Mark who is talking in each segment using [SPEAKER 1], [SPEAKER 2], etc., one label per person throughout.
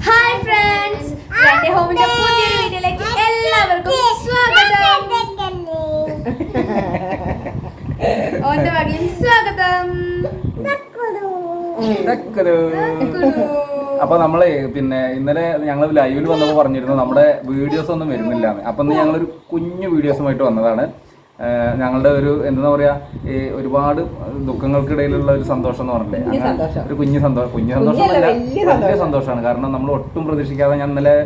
[SPEAKER 1] Hi friends എന്റെ ഹോമിന്റെ പുതിയൊരു വീഡിയോയിലേക്ക് എല്ലാവർക്കും സ്വാഗതം. ഓന്റെ വകയും സ്വാഗതം.
[SPEAKER 2] അപ്പൊ നമ്മളെ പിന്നെ ഇന്നലെ ഞങ്ങൾ ലൈവിൽ വന്നപ്പോൾ പറഞ്ഞിരുന്നു നമ്മുടെ വീഡിയോസ് ഒന്നും വരുന്നില്ല അപ്പൊ ഇന്ന് ഞങ്ങളൊരു കുഞ്ഞു വീഡിയോസുമായിട്ട് വന്നതാണ്. ഞങ്ങളുടെ ഒരു എന്താ പറയാ ഈ ഒരുപാട് ദുഃഖങ്ങൾക്കിടയിലുള്ള ഒരു സന്തോഷം എന്ന് പറഞ്ഞില്ലേ? അങ്ങനെ ഒരു കുഞ്ഞു സന്തോഷം കുഞ്ഞു
[SPEAKER 3] സന്തോഷം
[SPEAKER 2] സന്തോഷമല്ല
[SPEAKER 3] വലിയ
[SPEAKER 2] വലിയ സന്തോഷമാണ്. കാരണം നമ്മൾ ഒട്ടും പ്രതീക്ഷിക്കാതെ ഞാൻ ഇന്നലെ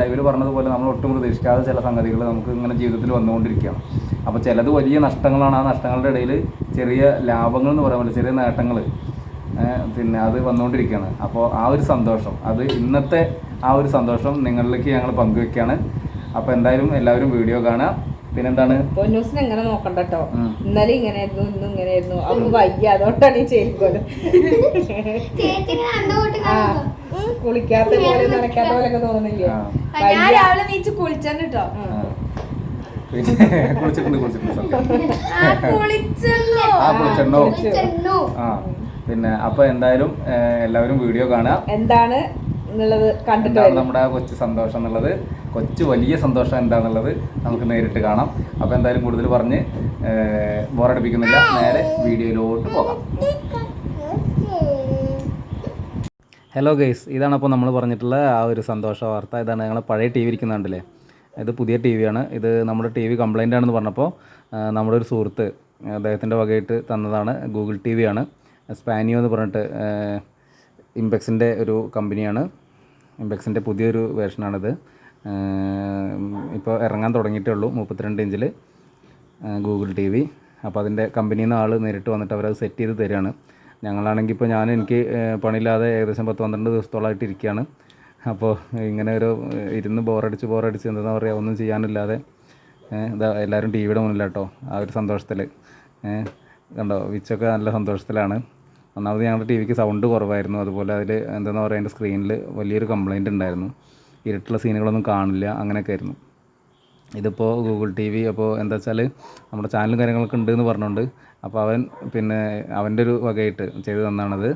[SPEAKER 2] ലൈവിൽ പറഞ്ഞതുപോലെ നമ്മൾ ഒട്ടും പ്രതീക്ഷിക്കാതെ ചില സംഗതികൾ നമുക്ക് ഇങ്ങനെ ജീവിതത്തിൽ വന്നുകൊണ്ടിരിക്കുകയാണ്. അപ്പോൾ ചിലത് വലിയ നഷ്ടങ്ങളാണ്. ആ നഷ്ടങ്ങളുടെ ഇടയിൽ ചെറിയ ലാഭങ്ങൾ എന്ന് പറയാൻ പറ്റില്ല ചെറിയ നേട്ടങ്ങൾ പിന്നെ അത് വന്നുകൊണ്ടിരിക്കുകയാണ്. അപ്പോൾ ആ ഒരു സന്തോഷം അത് ഇന്നത്തെ ആ ഒരു സന്തോഷം നിങ്ങളിലേക്ക് ഞങ്ങൾ പങ്കുവെക്കുകയാണ്. അപ്പോൾ എന്തായാലും എല്ലാവരും വീഡിയോ കാണുക. പിന്നെന്താണ്?
[SPEAKER 3] പൊന്നൂസിന് എങ്ങനെ നോക്കണ്ട കേട്ടോ. ഇന്നലെ ഇങ്ങനെ ഇന്നും ഇങ്ങനെയായിരുന്നു. അപ്പൊ വയ്യ അതുകൊണ്ടാണ് ഈ ചേരിക്കോൽ കുളിക്കാത്ത പോലെ നനയ്ക്കാത്ത ഒക്കെ തോന്നുന്നില്ലേ?
[SPEAKER 1] ഞാൻ രാവിലെ നീച്ച് കേട്ടോ
[SPEAKER 2] ആ. പിന്നെ കുളിച്ചിട്ടുണ്ട് കുളിച്ചിട്ടുണ്ട്
[SPEAKER 1] ആ
[SPEAKER 2] അപ്പോൾ എന്തായാലും എല്ലാവരും വീഡിയോ കാണുക.
[SPEAKER 3] എന്താണ്? എന്നുള്ളത് കണ്ടിട്ട്
[SPEAKER 2] എന്താണ്
[SPEAKER 3] വരും.
[SPEAKER 2] നമ്മുടെ ആ കൊച്ചു സന്തോഷം എന്നുള്ളത്? കൊച്ചു വലിയ സന്തോഷം എന്താണെന്നുള്ളത് നമുക്ക് നേരിട്ട് കാണാം. അപ്പോൾ എന്തായാലും കൂടുതൽ പറഞ്ഞ് ബോറടിപ്പിക്കുന്നില്ല. നേരെ വീഡിയോയിലോട്ട് പോകാം. ഹലോ ഗൈസ് ഇതാണ് അപ്പോൾ നമ്മൾ പറഞ്ഞിട്ടുള്ള ആ ഒരു സന്തോഷ വാർത്ത. ഇതാണ് ഞങ്ങൾ പഴയ ടി വി ഇരിക്കുന്നുണ്ടല്ലേ? ഇത് പുതിയ ടി വിയാണ് ഇത് നമ്മുടെ ടി വി കംപ്ലൈന്റ് ആണെന്ന് പറഞ്ഞപ്പോൾ നമ്മുടെ ഒരു സുഹൃത്ത് അദ്ദേഹത്തിന്റെ വകയിട്ട് തന്നതാണ് ഗൂഗിൾ ടി ആണ്. സ്പാനിയോ എന്ന് പറഞ്ഞിട്ട് ഇംപെക്സിന്റെ ഒരു കമ്പനിയാണ്. ഇമ്പെക്സിന്റെ പുതിയൊരു വേർഷനാണിത്. ഇപ്പോൾ ഇറങ്ങാൻ തുടങ്ങിയിട്ടേ ഉള്ളൂ മുപ്പത്തിരണ്ട് ഇഞ്ചിൽ ഗൂഗിൾ ടി വി. അപ്പോൾ അതിന്റെ കമ്പനിയിൽ നിന്ന് ആൾ നേരിട്ട് വന്നിട്ട് അവരത് സെറ്റ് ചെയ്ത് തരികയാണ് ഞങ്ങളാണെങ്കിൽ ഇപ്പോൾ ഞാൻ എനിക്ക് പണിയില്ലാതെ ഏകദേശം പത്ത് പന്ത്രണ്ട് ദിവസത്തോളമായിട്ട് ഇരിക്കുകയാണ് അപ്പോൾ ഇങ്ങനെ ഒരു ഇരുന്ന് ബോറടിച്ച് ബോറടിച്ച് എന്താ പറയുക ഒന്നും ചെയ്യാനില്ലാതെ ഇതാ എല്ലാവരും ടി വിയുടെ മുന്നിലാട്ടോ ആ ഒരു സന്തോഷത്തിൽ കണ്ടോ വിച്ചൊക്കെ നല്ല സന്തോഷത്തിലാണ്. ഒന്നാമത് ഞങ്ങളുടെ ടി വിക്ക് സൗണ്ട് കുറവായിരുന്നു. അതുപോലെ അതിൽ എന്താണെന്ന് പറയുക അതിന്റെ സ്ക്രീനിൽ വലിയൊരു കംപ്ലൈന്റ് ഉണ്ടായിരുന്നു. ഇരുട്ടുള്ള സീനുകളൊന്നും കാണില്ല അങ്ങനെയൊക്കെ ആയിരുന്നു. ഇതിപ്പോൾ ഗൂഗിൾ ടി വി അപ്പോൾ എന്താ വെച്ചാൽ നമ്മുടെ ചാനലും കാര്യങ്ങളൊക്കെ ഉണ്ട് എന്ന് പറഞ്ഞുകൊണ്ട് അപ്പോൾ അവൻ പിന്നെ അവന്റെ ഒരു വകയായിട്ട് ചെയ്തു തന്നാണത്.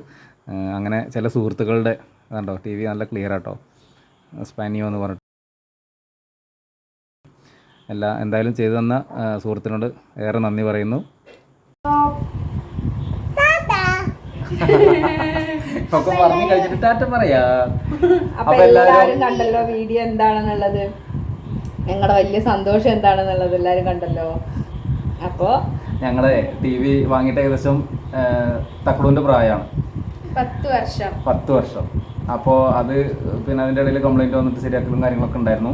[SPEAKER 2] അങ്ങനെ ചില സുഹൃത്തുക്കളുടെ കണ്ടോ ടി വി നല്ല ക്ലിയർ ആട്ടോ. സ്പാനിയോ എന്ന് പറഞ്ഞിട്ട്. എല്ലാ എന്തായാലും ചെയ്തു തന്ന സുഹൃത്തിനോട് ഏറെ നന്ദി പറയുന്നു. ഒക്കെ പറഞ്ഞു കഴിഞ്ഞിട്ട് ടാറ്റ പറയാ.
[SPEAKER 3] അപ്പൊ
[SPEAKER 2] എല്ലാവരും
[SPEAKER 3] കണ്ടല്ലോ വീഡിയോ എന്താണെന്നുള്ളത്. ഞങ്ങളുടെ വലിയ സന്തോഷം എന്താണെന്നുള്ളത് എല്ലാരും കണ്ടല്ലോ. അപ്പോ
[SPEAKER 2] ഞങ്ങളെ ടി വി വാങ്ങിയിട്ട് ഏകദേശം തക്കടൂന്റെ പ്രായമാണ്.
[SPEAKER 1] പത്ത് വർഷം.
[SPEAKER 2] പത്ത് വർഷം. അപ്പോൾ അത് പിന്നെ അതിന്റെ ഇടയിൽ കംപ്ലൈന്റ് വന്നിട്ട് ശരിയാക്കലും കാര്യങ്ങളൊക്കെ ഉണ്ടായിരുന്നു.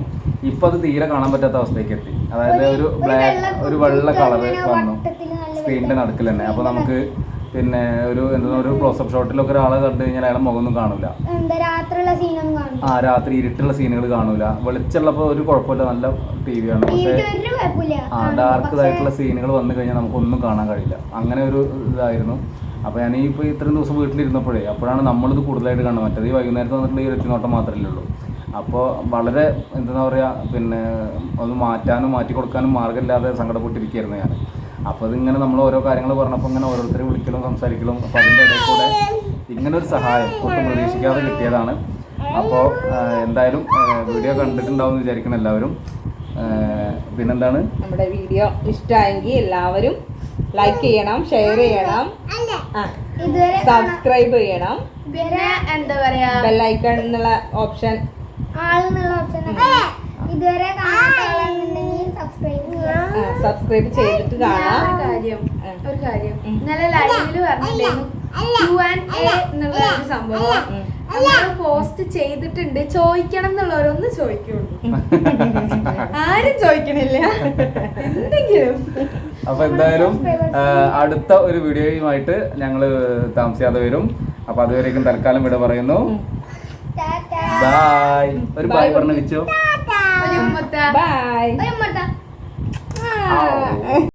[SPEAKER 2] ഇപ്പം അത് തീരെ കാണാൻ പറ്റാത്ത അവസ്ഥയ്ക്ക് എത്തി. അതായത് ഒരു ബ്ലാക്ക് ഒരു വെള്ള കളർ വന്നു. സ്ക്രീനിന്റെ നടുക്കിൽ തന്നെ. അപ്പോൾ നമുക്ക് പിന്നെ ഒരു എന്താ ഒരു ക്ലോസപ്പ് ഷോട്ടിലൊക്കെ ഒരാളെ കണ്ടു കഴിഞ്ഞാൽ അയാളെ മുഖമൊന്നും കാണില്ല.
[SPEAKER 4] എന്താ രാത്രിയുള്ള സീനൊന്നും കാണില്ല.
[SPEAKER 2] ആ രാത്രി ഇരുട്ടുള്ള സീനുകൾ കാണൂല വെളിച്ചുള്ളപ്പോൾ ഒരു കുഴപ്പമില്ല നല്ല ടി വിയാണ് പക്ഷേ ആ ഡാർക്ക് ഇതായിട്ടുള്ള സീനുകൾ വന്നു കഴിഞ്ഞാൽ നമുക്കൊന്നും കാണാൻ കഴിയില്ല. അങ്ങനെ ഒരു ഇതായിരുന്നു. അപ്പോൾ ഞാൻ ഇപ്പോൾ ഇത്രയും ദിവസം വീട്ടിലിരുന്നപ്പോഴേ അപ്പോഴാണ് നമ്മളിത് കൂടുതലായിട്ട് കാണുന്നത്. മറ്റേത് ഈ വൈകുന്നേരത്ത് വന്നിട്ടുണ്ടെങ്കിൽ ഒരു എത്തിനോട്ടം മാത്രമല്ലേ ഉള്ളൂ. അപ്പോൾ വളരെ എന്താ പറയുക പിന്നെ ഒന്ന് മാറ്റാനും മാറ്റി കൊടുക്കാനും മാർഗമില്ലാതെ സങ്കടപ്പെട്ടിരിക്കുകയായിരുന്നു ഞാൻ അപ്പോൾ ഇതിങ്ങനെ നമ്മൾ ഓരോ കാര്യങ്ങൾ പറഞ്ഞപ്പോൾ ഇങ്ങനെ ഓരോരുത്തരെ വിളിക്കലും സംസാരിക്കലും അപ്പോൾ അതിന്റെ ഇടയിൽ കൂടെ ഇങ്ങനെ ഒരു സഹായം ഒട്ടും പ്രതീക്ഷിക്കാതെ കിട്ടിയതാണ്. അപ്പോൾ എന്തായാലും വീഡിയോ കണ്ടിട്ടുണ്ടാവും എന്ന് വിചാരിക്കണം എല്ലാവരും. പിന്നെന്താണ്?
[SPEAKER 3] നമ്മുടെ വീഡിയോ ഇഷ്ടമായെങ്കിൽ എല്ലാവരും ലൈക്ക് ചെയ്യണം ഷെയർ ചെയ്യണം സബ്സ്ക്രൈബ് ചെയ്യണം.
[SPEAKER 1] പിന്നെ എന്താ പറയാ?
[SPEAKER 3] ബെല്ലൈക്കൺ എന്നുള്ള ഓപ്ഷൻ
[SPEAKER 4] ഇതുവരെ സബ്സ്ക്രൈബ്
[SPEAKER 3] ചെയ്തിട്ട് കാണാം.
[SPEAKER 1] ഒരു കാര്യം ഒരു കാര്യം. ഇന്നലെ ലൈവിൽ പറഞ്ഞില്ലേ? ക്യു ആൻഡ് എ എന്നുള്ള ഒരു സംഭവം. നമ്മൾ പോസ്റ്റ് ചെയ്തിട്ടുണ്ട്. ചോദിക്കണം എന്നുള്ളവരൊന്ന് ചോദിക്കുള്ളൂ ആരും ചോദിക്കണില്ല. എന്തെങ്കിലും.
[SPEAKER 2] അപ്പൊ എന്തായാലും അടുത്ത ഒരു വീഡിയോയുമായിട്ട് ഞങ്ങൾ താമസിയാതെ വരും. അപ്പൊ അതുവരേക്കും തൽക്കാലം ഇവിടെ പറയുന്നു.
[SPEAKER 4] ടാറ്റാ.
[SPEAKER 2] ബായ് ഒരു ബായ് പറഞ്ഞു വെച്ചോ.
[SPEAKER 1] ഒരു